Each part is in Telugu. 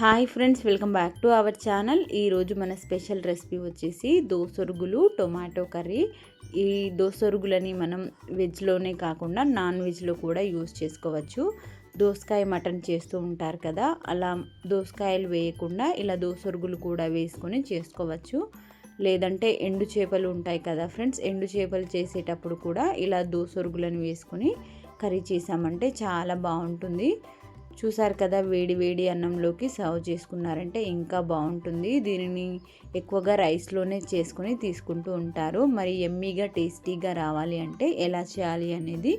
Hi friends welcome back to our channel. ఈరోజు మన స్పెషల్ రెసిపీ వచ్చేసి దోసొరుగులు టొమాటో కర్రీ. ఈ దోసొరుగులని మనం వెజ్లోనే కాకుండా నాన్ వెజ్లో కూడా యూస్ చేసుకోవచ్చు. దోసకాయ మటన్ చేస్తూ ఉంటారు కదా అలా దోసకాయలు వేయకుండా ఇలా దోసొరుగులు కూడా వేసుకొని చేసుకోవచ్చు. లేదంటే ఎండు చేపలు ఉంటాయి కదా ఫ్రెండ్స్ ఎండు చేపలు చేసేటప్పుడు కూడా ఇలా దోసొరుగులను వేసుకొని కర్రీ చేసామంటే చాలా బాగుంటుంది. చూసారు కదా వేడి వేడి అన్నంలోకి సర్వ్ చేసుకున్నారంటే ఇంకా బాగుంటుంది. దీనిని ఎక్కువగా రైస్లోనే చేసుకుని తీసుకుంటూ ఉంటారు. మరి ఎమ్మీగా టేస్టీగా రావాలి అంటే ఎలా చేయాలి అనేది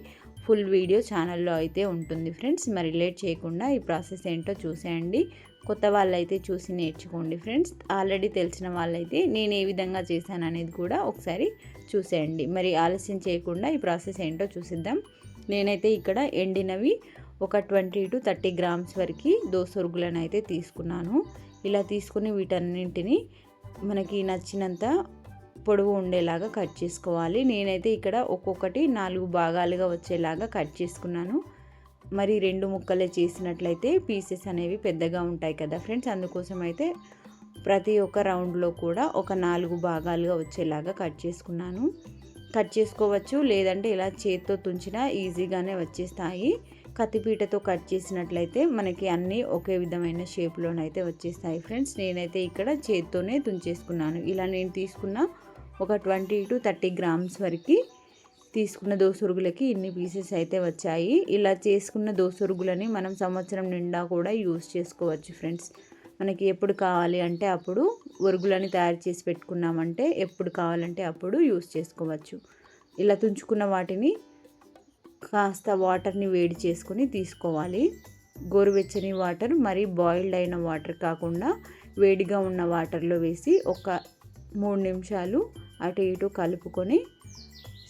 ఫుల్ వీడియో ఛానల్లో అయితే ఉంటుంది ఫ్రెండ్స్. మరి లేట్ చేయకుండా ఈ ప్రాసెస్ ఏంటో చూసేయండి. కొత్త వాళ్ళైతే చూసి నేర్చుకోండి ఫ్రెండ్స్. ఆల్రెడీ తెలిసిన వాళ్ళైతే నేను ఏ విధంగా చేశాను అనేది కూడా ఒకసారి చూసేయండి. మరి ఆలస్యం చేయకుండా ఈ ప్రాసెస్ ఏంటో చూసిద్దాం. నేనైతే ఇక్కడ ఎండినవి ఒక ట్వంటీ టు థర్టీ గ్రామ్స్ వరకు దోసొరుగులను అయితే తీసుకున్నాను. ఇలా తీసుకుని వీటన్నింటిని మనకి నచ్చినంత పొడవు ఉండేలాగా కట్ చేసుకోవాలి. నేనైతే ఇక్కడ ఒక్కొక్కటి నాలుగు భాగాలుగా వచ్చేలాగా కట్ చేసుకున్నాను. మరి రెండు ముక్కలే చేసినట్లయితే పీసెస్ అనేవి పెద్దగా ఉంటాయి కదా ఫ్రెండ్స్. అందుకోసం అయితే ప్రతి ఒక్క రౌండ్లో కూడా ఒక నాలుగు భాగాలుగా వచ్చేలాగా కట్ చేసుకున్నాను. కట్ చేసుకోవచ్చు లేదంటే ఇలా చేత్తో తుంచినా ఈజీగానే వచ్చేస్తాయి. కత్తిపీటతో కట్ చేసినట్లయితే మనకి అన్నీ ఒకే విధమైన షేప్లోనైతే వచ్చేస్తాయి ఫ్రెండ్స్. నేనైతే ఇక్కడ చేత్తోనే తుంచేసుకున్నాను. ఇలా నేను తీసుకున్న ఒక ట్వంటీ టు థర్టీ గ్రామ్స్ వరకు తీసుకున్న దోసరుగులకి ఇన్ని పీసెస్ అయితే వచ్చాయి. ఇలా చేసుకున్న దోసరుగులని మనం సంవత్సరం నిండా కూడా యూస్ చేసుకోవచ్చు ఫ్రెండ్స్. మనకి ఎప్పుడు కావాలి అంటే అప్పుడు ఒరుగులని తయారు చేసి పెట్టుకున్నామంటే ఎప్పుడు కావాలంటే అప్పుడు యూస్ చేసుకోవచ్చు. ఇలా తుంచుకున్న వాటిని కాస్త వాటర్ని వేడి చేసుకొని తీసుకోవాలి. గోరువెచ్చని వాటర్ మరి బాయిల్డ్ అయిన వాటర్ కాకుండా వేడిగా ఉన్న వాటర్లో వేసి ఒక మూడు నిమిషాలు అటు ఇటు కలుపుకొని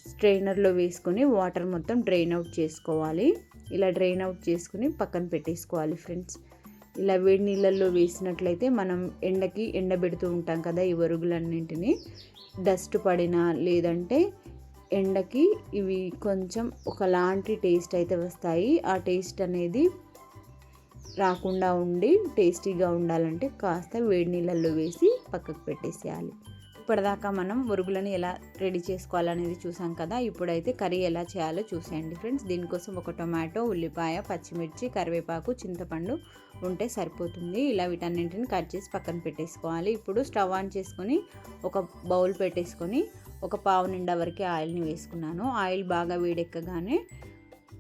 స్ట్రైనర్లో వేసుకొని వాటర్ మొత్తం డ్రైన్ అవుట్ చేసుకోవాలి. ఇలా డ్రైన్ అవుట్ చేసుకుని పక్కన పెట్టేసుకోవాలి ఫ్రెండ్స్. ఇలా వేడి నీళ్ళల్లో వేసినట్లయితే మనం ఎండకి ఎండబెడుతూ ఉంటాం కదా ఈ వరుగులన్నింటినీ. డస్ట్ పడినా లేదంటే ఎండకి ఇవి కొంచెం ఒకలాంటి టేస్ట్ అయితే వస్తాయి. ఆ టేస్ట్ అనేది రాకుండా ఉండి టేస్టీగా ఉండాలంటే కాస్త వేడి నీళ్ళల్లో వేసి పక్కకు పెట్టేసేయాలి. ఇప్పటిదాకా మనం మురుగులను ఎలా రెడీ చేసుకోవాలనేది చూసాం కదా ఇప్పుడైతే కర్రీ ఎలా చేయాలో చూసేయండి ఫ్రెండ్స్. దీనికోసం ఒక టొమాటో ఉల్లిపాయ పచ్చిమిర్చి కరివేపాకు చింతపండు ఉంటే సరిపోతుంది. ఇలా వీటన్నింటిని కట్ చేసి పక్కన పెట్టేసుకోవాలి. ఇప్పుడు స్టవ్ ఆన్ చేసుకొని ఒక బౌల్ పెట్టేసుకొని ఒక పావు నిండా వరకు ఆయిల్ని వేసుకున్నాను. ఆయిల్ బాగా వేడెక్కగానే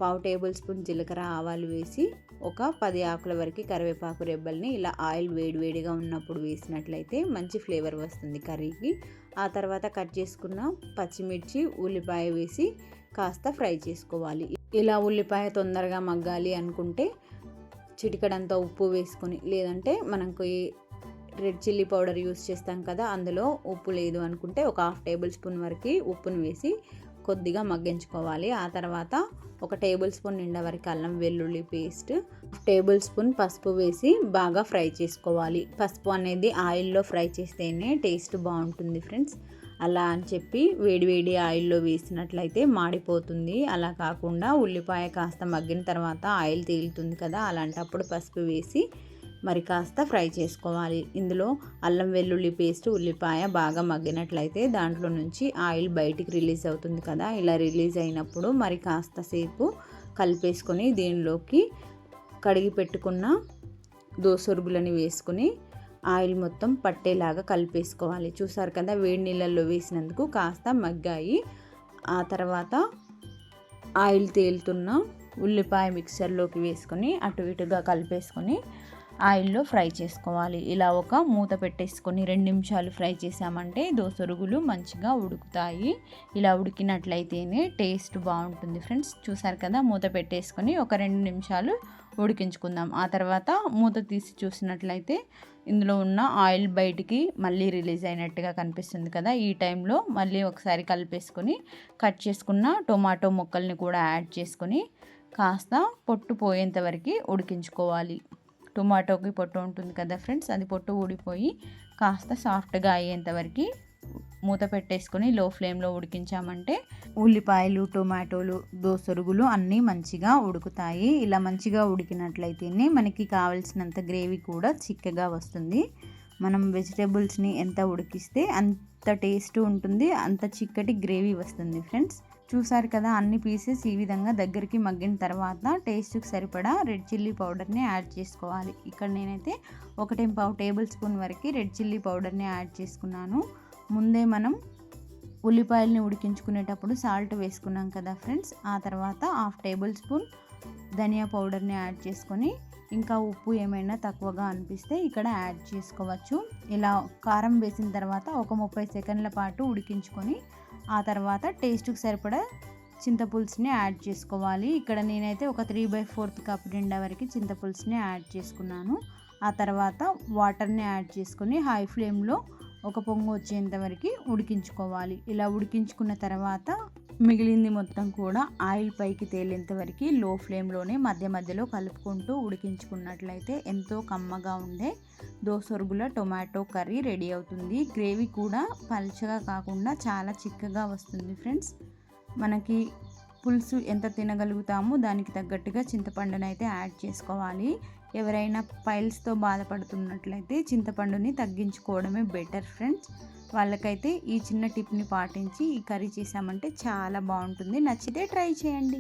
పావు టేబుల్ స్పూన్ జీలకర్ర ఆవాలు వేసి ఒక పది ఆకుల వరకు కరివేపాకు రెబ్బల్ని ఇలా ఆయిల్ వేడివేడిగా ఉన్నప్పుడు వేసినట్లయితే మంచి ఫ్లేవర్ వస్తుంది కర్రీకి. ఆ తర్వాత కట్ చేసుకున్న పచ్చిమిర్చి ఉల్లిపాయ వేసి కాస్త ఫ్రై చేసుకోవాలి. ఇలా ఉల్లిపాయ తొందరగా మగ్గాలి అనుకుంటే చిటికడంతా ఉప్పు వేసుకొని లేదంటే మనకు రెడ్ చిల్లీ పౌడర్ యూస్ చేస్తాం కదా అందులో ఉప్పు లేదు అనుకుంటే ఒక హాఫ్ టేబుల్ స్పూన్ వరకు ఉప్పును వేసి కొద్దిగా మగ్గించుకోవాలి. ఆ తర్వాత ఒక టేబుల్ స్పూన్ నిండా వరకు అల్లం వెల్లుల్లి పేస్ట్ టేబుల్ స్పూన్ పసుపు వేసి బాగా ఫ్రై చేసుకోవాలి. పసుపు అనేది ఆయిల్లో ఫ్రై చేస్తేనే టేస్ట్ బాగుంటుంది ఫ్రెండ్స్. అలా అని చెప్పి వేడివేడి ఆయిల్లో వేసినట్లయితే మాడిపోతుంది. అలా కాకుండా ఉల్లిపాయ కాస్త మగ్గిన తర్వాత ఆయిల్ తేలుతుంది కదా అలాంటప్పుడు పసుపు వేసి మరి కాస్త ఫ్రై చేసుకోవాలి. ఇందులో అల్లం వెల్లుల్లి పేస్ట్ ఉల్లిపాయ బాగా మగ్గినట్లయితే దాంట్లో నుంచి ఆయిల్ బయటికి రిలీజ్ అవుతుంది కదా ఇలా రిలీజ్ అయినప్పుడు మరి కాస్త సేపు కలిపేసుకొని దీనిలోకి కడిగి పెట్టుకున్న దోసొరుగులని వేసుకుని ఆయిల్ మొత్తం పట్టేలాగా కలిపేసుకోవాలి. చూసారు కదా వేడి నీళ్ళల్లో వేసినందుకు కాస్త మగ్గాయి. ఆ తర్వాత ఆయిల్ తేలుతున్న ఉల్లిపాయ మిక్సర్లోకి వేసుకొని అటు ఇటుగా కలిపేసుకొని ఆయిల్లో ఫ్రై చేసుకోవాలి. ఇలా ఒక మూత పెట్టేసుకొని రెండు నిమిషాలు ఫ్రై చేసామంటే దోసరుగులు మంచిగా ఉడుకుతాయి. ఇలా ఉడికినట్లయితేనే టేస్ట్ బాగుంటుంది ఫ్రెండ్స్. చూసారు కదా మూత పెట్టేసుకొని ఒక రెండు నిమిషాలు ఉడికించుకుందాం. ఆ తర్వాత మూత తీసి చూసినట్లయితే ఇందులో ఉన్న ఆయిల్ బయటికి మళ్ళీ రిలీజ్ అయినట్టుగా కనిపిస్తుంది కదా. ఈ టైంలో మళ్ళీ ఒకసారి కలిపేసుకొని కట్ చేసుకున్న టొమాటో ముక్కల్ని కూడా యాడ్ చేసుకొని కాస్త పొట్టు పోయేంత వరకు ఉడికించుకోవాలి. టొమాటోకి పొట్టు ఉంటుంది కదా ఫ్రెండ్స్ అది పొట్టు ఊడిపోయి కాస్త సాఫ్ట్గా అయ్యేంతవరకు మూత పెట్టేసుకొని లో ఫ్లేమ్లో ఉడికించామంటే ఉల్లిపాయలు టొమాటోలు దోసరుగులు అన్నీ మంచిగా ఉడుకుతాయి. ఇలా మంచిగా ఉడికినట్లయితేనే మనకి కావలసినంత గ్రేవీ కూడా చిక్కగా వస్తుంది. మనం వెజిటేబుల్స్ని ఎంత ఉడికిస్తే అంత టేస్ట్ ఉంటుంది అంత చిక్కటి గ్రేవీ వస్తుంది ఫ్రెండ్స్. చూసారు కదా అన్ని పీసెస్ ఈ విధంగా దగ్గరికి మగ్గిన తర్వాత టేస్ట్కి సరిపడా రెడ్ చిల్లీ పౌడర్ని యాడ్ చేసుకోవాలి. ఇక్కడ నేనైతే ఒకటి పావు టేబుల్ స్పూన్ వరకు రెడ్ చిల్లీ పౌడర్ని యాడ్ చేసుకున్నాను. ముందే మనం ఉల్లిపాయలని ఉడికించుకునేటప్పుడు సాల్ట్ వేసుకున్నాం కదా ఫ్రెండ్స్ ఆ తర్వాత హాఫ్ టేబుల్ స్పూన్ ధనియా పౌడర్ని యాడ్ చేసుకొని ఇంకా ఉప్పు ఏమైనా తక్కువగా అనిపిస్తే ఇక్కడ యాడ్ చేసుకోవచ్చు. ఇలా కారం వేసిన తర్వాత ఒక ముప్పై సెకండ్ల పాటు ఉడికించుకొని ఆ తర్వాత టేస్ట్కి సరిపడా చింతపులుసుని యాడ్ చేసుకోవాలి. ఇక్కడ నేనైతే ఒక త్రీ బై ఫోర్త్ కప్ నిండా వరకు చింతపులుసుని యాడ్ చేసుకున్నాను. ఆ తర్వాత వాటర్ని యాడ్ చేసుకొని హై ఫ్లేమ్లో ఒక పొంగు వచ్చేంత వరకు ఉడికించుకోవాలి. ఇలా ఉడికించుకున్న తర్వాత మిగిలింది మొత్తం కూడా ఆయిల్ పైకి తేలేంత వరకు లో ఫ్లేమ్లోనే మధ్య మధ్యలో కలుపుకుంటూ ఉడికించుకున్నట్లయితే ఎంతో కమ్మగా ఉండే దోసొరుగుల టొమాటో కర్రీ రెడీ అవుతుంది. గ్రేవీ కూడా పలుచగా కాకుండా చాలా చిక్కగా వస్తుంది ఫ్రెండ్స్. మనకి పులుసు ఎంత తినగలుగుతామో దానికి తగ్గట్టుగా చింతపండుని అయితే యాడ్ చేసుకోవాలి. ఎవరైనా పైల్స్తో బాధపడుతున్నట్లయితే చింతపండుని తగ్గించుకోవడమే బెటర్ ఫ్రెండ్స్. వాళ్ళకైతే ఈ చిన్న టిప్ని పాటించి ఈ కర్రీ చేసామంటే చాలా బాగుంటుంది. నచ్చితే ట్రై చేయండి.